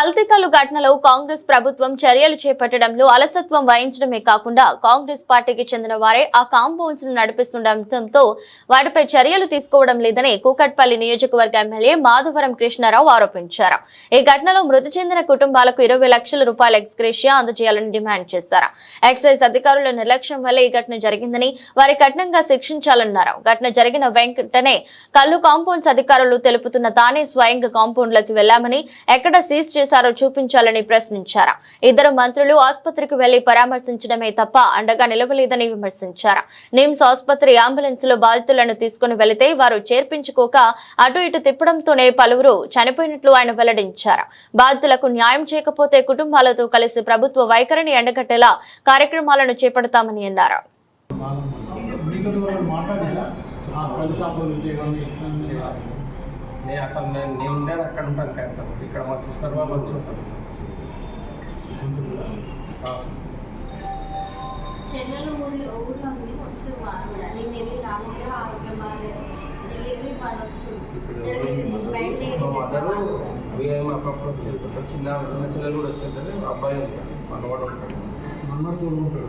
కల్తీకల్లు ఘటనలో కాంగ్రెస్ ప్రభుత్వం చర్యలు చేపట్టడంలో అలసత్వం వహించడమే కాకుండా కాంగ్రెస్ పార్టీకి చెందిన వారే ఆ కాంపౌండ్స్ను నడిపిస్తుండటంతో వాటిపై చర్యలు తీసుకోవడం లేదని కూకట్పల్లి నియోజకవర్గ ఎమ్మెల్యే మాధవరం కృష్ణారావు ఆరోపించారు. ఈ ఘటనలో మృతి చెందిన కుటుంబాలకు ఇరవై లక్షల రూపాయల ఎక్స్గ్రేషియా అందజేయాలని డిమాండ్ చేశారు. ఎక్సైజ్ అధికారుల నిర్లక్ష్యం వల్లే ఈ ఘటన జరిగిందని వారి కఠినంగా శిక్షించాలన్నారు. ఘటన జరిగిన వెంటనే కల్లు కాంపౌండ్స్ అధికారులు తెలుపుతున్న తానే స్వయంగా కాంపౌండ్లోకి వెళ్ళామని ఎక్కడ సీజ్ చేశారో చూపించాలని ప్రశ్నించారు. ఇద్దరు మంత్రులు ఆసుపత్రికి వెళ్ళి పరామర్శించడమే తప్ప అండగా నిలవలేదని విమర్శించారు. నిమ్స్ ఆసుపత్రి అంబులెన్స్లో బాధితులను తీసుకుని వెళితే వారు చేర్పించుకోక అటు ఇటు తిప్పడంతోనే పలువురు చనిపోయినట్లు ఆయన వెల్లడించారు. బాధితులకు న్యాయం చేయకపోతే కుటుంబాలతో కలిసి ప్రభుత్వ వైఖరిని ఎండగట్టేలా కార్యక్రమాలను చేపడతామని అన్నారు. మాట్లాడారా? నేను అసలు నేను నేను ఉండేది అక్కడ ఉంటాను కడతాం ఇక్కడ మా సిస్టర్ వాళ్ళు వచ్చి ఉంటారు. ఆ, చెల్లెలు ఊరిలో ఊర్లో ఉంది వస్తుంది వాళ్ళు కూడా. నేను వెళ్ళి రాలేదు ఆరోగ్యం బాగాలేదు. డెలివరీ వాళ్ళు వస్తుంది. బయట మా మదరు మేము అప్పుడప్పుడు చిన్న చిన్న చిన్నలు కూడా వచ్చి వెళ్తారు అబ్బాయి ఉంటాడు. మనవాడు ఉంటాడు. మనతో ఉంటాడు.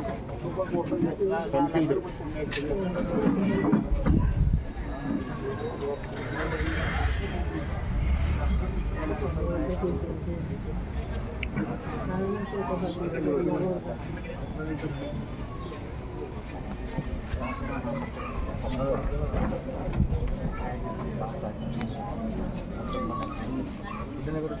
అప్పుడు నాన్నగారు కూడా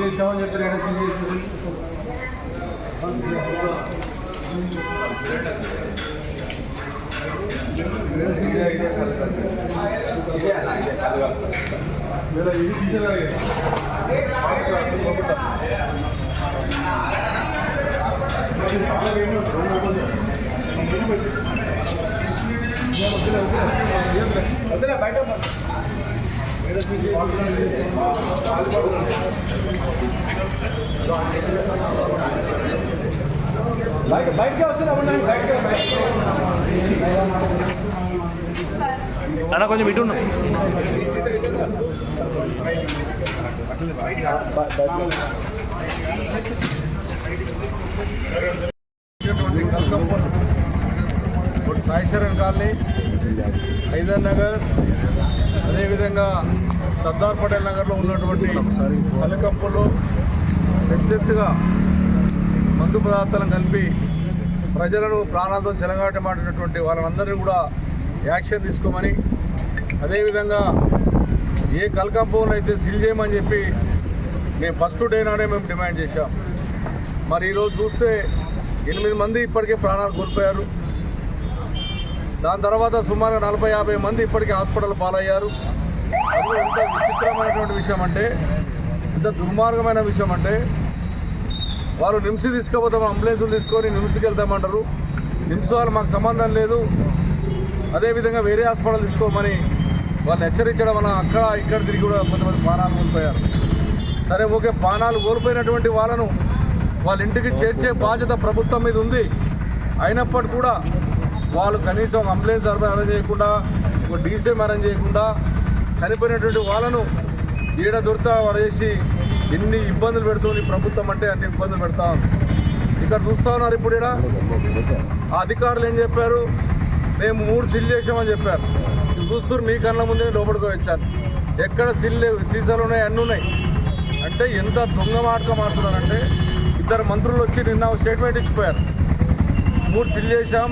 చేసామని చెప్పి ఎక్కడ సీల్ చేసేది ఇది తీసేలాగే బయట బయటకే వస్తున్నాం బయటకే అన్న కొంచెం ఇటు కల్కంపూర్ సాయి శరణ్ కాలనీ హైదర్ నగర్ అదేవిధంగా సర్దార్ పటేల్ నగర్లో ఉన్నటువంటి కలకంపూర్లో పెద్దెత్తుగా మందు పదార్థాలను కలిపి ప్రజలను ప్రాణాలతో చెలగాటమాడినటువంటి వాళ్ళందరినీ కూడా యాక్షన్ తీసుకోమని అదేవిధంగా ఏ కల్కంపూర్లో అయితే సీల్ చేయమని చెప్పి మేము ఫస్ట్ డే నాడే మేము డిమాండ్ చేశాం. మరి ఈరోజు చూస్తే ఎనిమిది మంది ఇప్పటికే ప్రాణాలు కోల్పోయారు. దాని తర్వాత సుమారుగా నలభై యాభై మంది ఇప్పటికే హాస్పిటల్ పాలయ్యారు. అది ఎంత విచిత్రమైనటువంటి విషయం అంటే ఎంత దుర్మార్గమైన విషయం అంటే వారు నిమ్స్ తీసుకుపోతాం అంబులెన్సులు తీసుకొని నిమ్స్కి వెళ్తామంటారు. నిమ్స్ వాళ్ళు మాకు సంబంధం లేదు. అదేవిధంగా వేరే హాస్పిటల్ తీసుకోమని వాళ్ళు హెచ్చరించడం వల్ల అక్కడ ఇక్కడ తిరిగి కూడా కొంతమంది ప్రాణాలు కోల్పోయారు. సరే ఓకే ప్రాణాలు కోల్పోయినటువంటి వాళ్ళను వాళ్ళ ఇంటికి చేర్చే బాధ్యత ప్రభుత్వం మీద ఉంది. అయినప్పటికీ కూడా వాళ్ళు కనీసం అంబులెన్స్ అరేంజ్ చేయకుండా ఒక డీసీఎం అరేంజ్ చేయకుండా చనిపోయినటువంటి వాళ్ళను ఈడ దొరత పడేసి ఎన్ని ఇబ్బందులు పెడుతుంది ప్రభుత్వం అంటే అన్ని ఇబ్బందులు పెడతా ఇక్కడ చూస్తా ఉన్నారు ఇప్పుడు ఇక్కడ ఆ అధికారులు ఏం చెప్పారు? మేము మూడు సిల్ చేసామని చెప్పారు. ఇది చూస్తారు మీ కళ్ళ ముందే లోపలికి వచ్చాను ఎక్కడ సిల్ లేవు సీసాలు ఉన్నాయి అన్నీ ఉన్నాయి. అంటే ఎంత దొంగ మాటగా మాట్లాడారంటే ఇద్దరు మంత్రులు వచ్చి నిన్న స్టేట్మెంట్ ఇచ్చిపోయారు. మూడు సిల్ చేశాం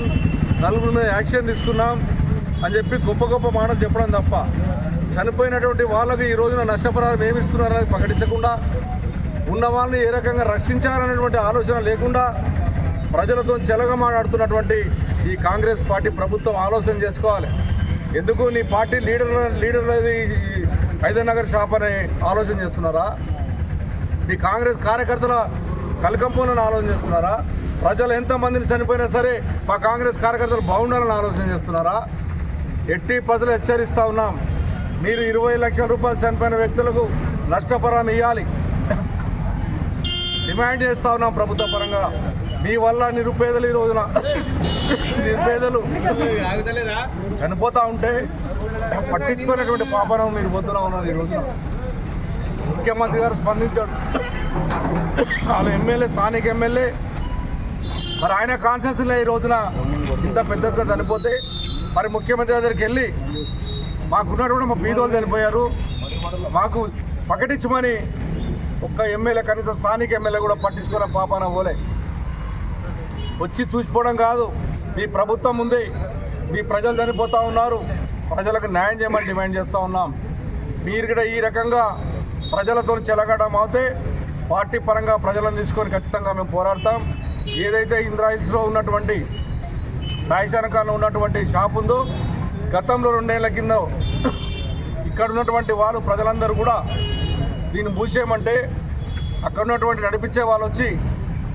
నలుగురు మీద యాక్షన్ తీసుకున్నాం అని చెప్పి గొప్ప గొప్ప మాటలు చెప్పడం తప్ప చనిపోయినటువంటి వాళ్ళకి ఈ రోజున నష్టపరిహారం ఏమిస్తున్నారనేది ప్రకటించకుండా ఉన్న వాళ్ళని ఏ రకంగా రక్షించాలనేటువంటి ఆలోచన లేకుండా ప్రజలతో చెలగమాడుతున్నటువంటి ఈ కాంగ్రెస్ పార్టీ ప్రభుత్వం ఆలోచన చేసుకోవాలి. ఎందుకు నీ పార్టీ లీడర్ లీడర్ అనేది హైదర్నగర్ షాప్ అని ఆలోచన చేస్తున్నారా? మీ కాంగ్రెస్ కార్యకర్తల కలకంపులను ఆలోచన చేస్తున్నారా? ప్రజలు ఎంతమందిని చనిపోయినా సరే మా కాంగ్రెస్ కార్యకర్తలు బాగుండాలని ఆలోచన చేస్తున్నారా? ఎట్టి ప్రజలు హెచ్చరిస్తూ ఉన్నాం. మీరు ఇరవై లక్షల రూపాయలు చనిపోయిన వ్యక్తులకు నష్టపరం ఇవ్వాలి డిమాండ్ చేస్తూ ఉన్నాం ప్రభుత్వ పరంగా. మీ వల్ల నిరుపేదలు ఈ రోజున. నిరుపేదలు చనిపోతూ ఉంటే పట్టించుకునేటువంటి పాపనం మీరు పొద్దున ఉన్నది ఈ రోజున. ముఖ్యమంత్రి గారు స్పందించాడు. వాళ్ళ ఎమ్మెల్యే స్థానిక ఎమ్మెల్యే మరి ఆయన కాన్షియస్లో ఈ రోజున ఇంత పెద్దగా చనిపోతే మరి ముఖ్యమంత్రి దగ్గరికి వెళ్ళి మాకున్నటువంటి మా బీదోలు చనిపోయారు. మాకు ప్రకటించమని ఒక్క ఎమ్మెల్యే కనీసం స్థానిక ఎమ్మెల్యే కూడా పట్టించుకున్న పాపాన పోలే. వచ్చి చూసిపోవడం కాదు. మీ ప్రభుత్వం ఉంది. మీ ప్రజలు చనిపోతూ ఉన్నారు. ప్రజలకు న్యాయం చేయమని డిమాండ్ చేస్తూ ఉన్నాం. మీరు కూడా ఈ రకంగా ప్రజలతో చెలగడం అవుతే పార్టీ పరంగా ప్రజలను తీసుకొని ఖచ్చితంగా మేము పోరాడతాం. ఏదైతే ఇంద్రాయిల్స్లో ఉన్నటువంటి సాయిశనకాలను ఉన్నటువంటి షాప్ ఉందో గతంలో రెండేళ్ళ కింద ఇక్కడ ఉన్నటువంటి వాళ్ళు ప్రజలందరూ కూడా దీన్ని మూసేయమంటే అక్కడ ఉన్నటువంటి నడిపించే వాళ్ళు వచ్చి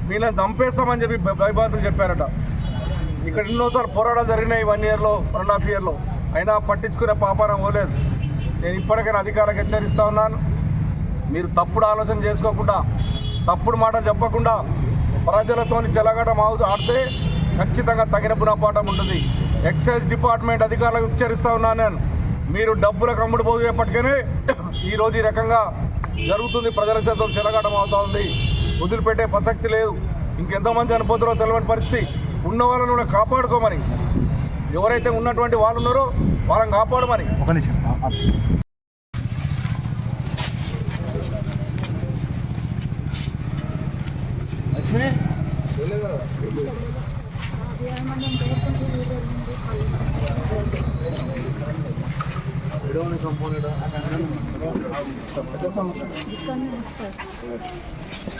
వీళ్ళని చంపేస్తామని చెప్పి భయ- చెప్పారట. ఇక్కడ ఎన్నోసార్లు పోరాటాలు జరిగినాయి వన్ ఇయర్లో వన్ అండ్ హాఫ్ ఇయర్లో. అయినా పట్టించుకునే పాపారం పోలేదు. నేను ఇప్పటికైనా అధికారులకు హెచ్చరిస్తా ఉన్నాను. మీరు తప్పుడు ఆలోచన చేసుకోకుండా తప్పుడు మాటలు చెప్పకుండా ప్రజలతోని చెలగడం మావుతూ ఆడితే ఖచ్చితంగా తగిన గుణపాఠం ఉంటుంది. ఎక్సైజ్ డిపార్ట్మెంట్ అధికారులకు హెచ్చరిస్తా ఉన్నాను నేను. మీరు డబ్బులకు అమ్ముడు పోయేపటికనే ఈరోజు ఈ రకంగా జరుగుతుంది. ప్రజల చేత చెలగడం అవుతా ఉంది. వదిలిపెట్టే ప్రసక్తి లేదు. ఇంకెంతమంది చనిపోతారో తెలియని పరిస్థితి. ఉన్న వాళ్ళని కూడా కాపాడుకోమని ఎవరైతే ఉన్నటువంటి వాళ్ళు ఉన్నారో వాళ్ళని కాపాడమని ఒక నిమిషం.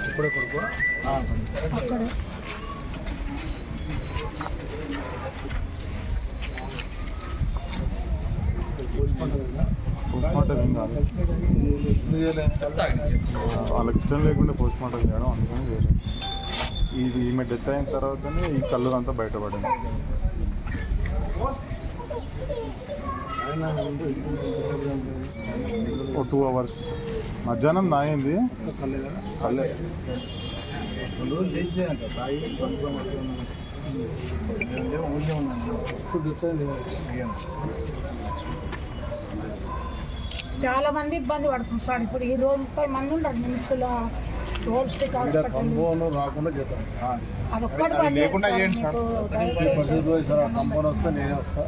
ఇప్పుడే కొడుకు? వాళ్ళకి ఇష్టం లేకుండా పోస్ట్ మార్టం చేయడం అందుకని చేయలేదు. ఇది ఈమె డెత్ అయిన తర్వాతనే ఈ కళ్ళు అంతా బయటపడింది. ఓ టూ అవర్స్. మధ్యాహ్నం నాయింది. చాలా మంది ఇబ్బంది పడుతుంది సార్. ఇప్పుడు ఈ రోజు ముప్పై మంది ఇక్కడ కంపౌండ్ రాకుండా చేద్దాం. లేకుండా. చేయండి సార్. వస్తే నేనే వస్తా.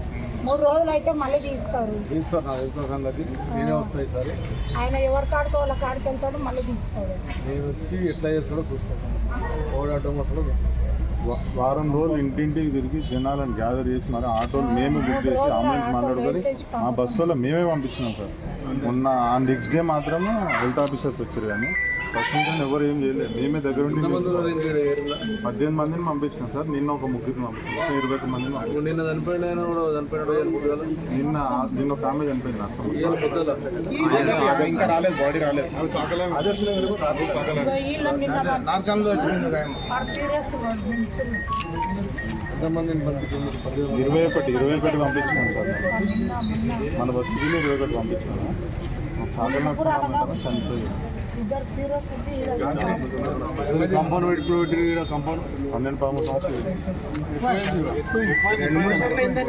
మూడు రోజులు అయితే మళ్ళీ తీస్తారు. తీస్తారు నా తెలుసు సంగతి. నేనే వస్తాయి సరే ఆయన ఎవరి కాడికో వాళ్ళ కాడికి వెళ్తాడు మళ్ళీ తీస్తాడు నేను వచ్చి ఎట్లా చేస్తాడో చూస్తాను. ఓడాటం అసలు వా- వారం రోజులు ఇంటింటికి తిరిగి జనాలను గ్యాదర్ చేసి మరి ఆటోలు మేము బుక్ చేసి అమౌంట్ మాట్లాడుకొని మా బస్సులో మేమే పంపించినాం సార్. మొన్న ఆ నెక్స్ట్ డే మాత్రమే హెల్త్ ఆఫీసర్స్ వచ్చారు కానీ నుంచి ఎవరు ఏం చేయలేదు. మేమే దగ్గర ఉండి? పద్దెనిమిది మందిని పంపించినాం సార్. నిన్న ఒక ముగ్గురిని పంపించాం ఒక ఇరవై ఒక్క మందిని పంపించాం నిన్న చనిపోయిన ఆయన కూడా చనిపోయిన రోజు అనుకుంటున్నా నిన్న నిన్న ఒక ఆమె చనిపోయింది ఇవాళ ఇంకా రాలేదు బాడీ రాలేదు. ఎంతమందిని పంపించారు. ఇరవై ఒకటి ఇరవై ఒకటి పంపించినాం సార్. మన బస్సుకి ఇరవై ఒకటి పంపించినాము చాలా చనిపోయింది ఇద్దరు సీరియస్ కంపౌండ్ పెట్టుకుంటే కంపౌండ్ పన్నెండు పదమూడు సంవత్సరాలు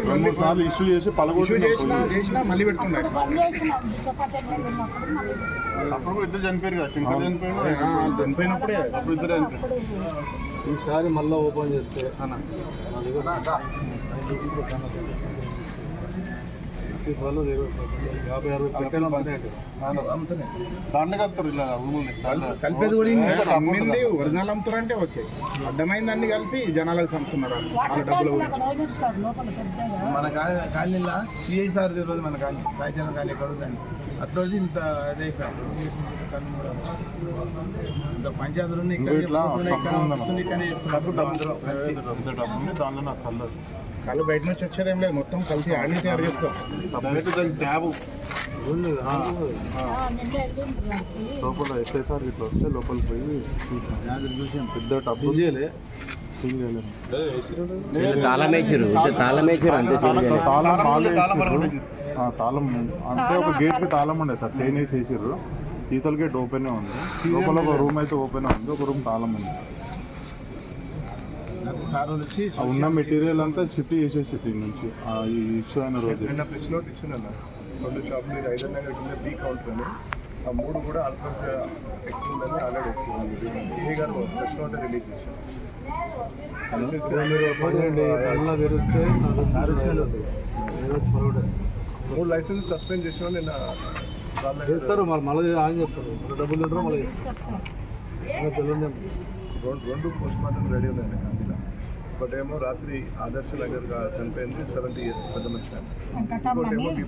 రెండు మూడు సార్లు ఇష్యూ చేసి పలగొట్టిన మళ్ళీ పెట్టుకున్నారు అప్పుడు మళ్ళీ కూడా ఇద్దరు చనిపోయారు కదా శంకర్ చనిపోయాడు చనిపోయినప్పుడే అప్పుడు ఇద్దరు చనిపోయారు ఈసారి మళ్ళీ ఓపెన్ చేస్తే అన్న. ఈ పళ్ళు యాభై అరవై పెట్టెలు అమ్ముతున్నాయండి. దండ కలుపుతారు ఇలా కలిపేది కూడా. అమ్మింది ఒరిజినల్ అమ్ముతారు అంటే ఓకే. అడ్డమైందన్ని కలిపి జనాలకు చంపుతున్నారు వాళ్ళ. డబ్బులు కూడా మన కా- కాలనీలో సిఐ సార్ రోజు మన కాలనీ సాయిచంద్ర కాలనీ ఎక్కడ ఉందండి? ఇంత అదే ఇంత పంచాయతీలు ఉన్నాయి ఇక్కడ ఇక్కడ తక్కువ ఉందన్న. వస్తుంది, ఇక్కడ చేస్తున్నారు. అందరూ కలిసి. పెద్ద డబ్బు ఉంది దానిలో నాకు కలర్ కళ్ళు బయట నుంచి వచ్చేది లేదు. మొత్తం కలిసి ఆడిని తయారు చేస్తాం. డైరెక్ట్ దానికి ట్యాబ్. లోపల ఎస్ఐసార్ ఇట్లా వస్తే లోపలికి పోయి చూసాం పెద్ద టబ్బు చేయలేదు. తాళం వేసారు తాళం వేసారు అంతే తాళం చూడలేదు తాళం తాళం వేసిర్రు. ఆ, తాళం అంటే ఒక గేట్కి తాళం ఉండే సార్. చైన్ వేసి ఈతల గేట్ ఓపెన్ ఉంది లోపల ఒక రూమ్ అయితే ఓపెన్ ఉంది. ఒక రూమ్ తాళం ఉంది సార్ వాళ్ళు వచ్చి ఆ ఉన్న మెటీరియల్ అంతా షిఫ్ట్ చేసేసి నుంచి. ఆ, ఈ ఇష్యూ అయిన రోజు. నిన్న ప్రెస్ నోట్ ఇచ్చిందన్న రెండు షాప్ మీద ఐదు నగర్ కింద బీ కౌంటర్ అని. ఆ మూడు కూడా అల్పస్ ఎక్స్ప్లెయిన్ అని ఆల్రెడీ సిఐ గారు ప్రెస్ నోట్ రిలీజ్ చేశారు. మూడు లైసెన్స్ సస్పెండ్ చేసిన నిన్న చేస్తారు మరి మళ్ళీ ఆన్ చేస్తారు. డబ్బులు తింటారు మళ్ళీ చేస్తారు. రెండు రెండు పోస్ట్ మార్టం రెడీ కాంతిలో ఒకటేమో రాత్రి ఆదర్శ నగర్గా చనిపోయింది. సెవెంటీ ఇయర్స్ పెద్ద మనిషి ఇంకా ఇంకోటేమో ఈ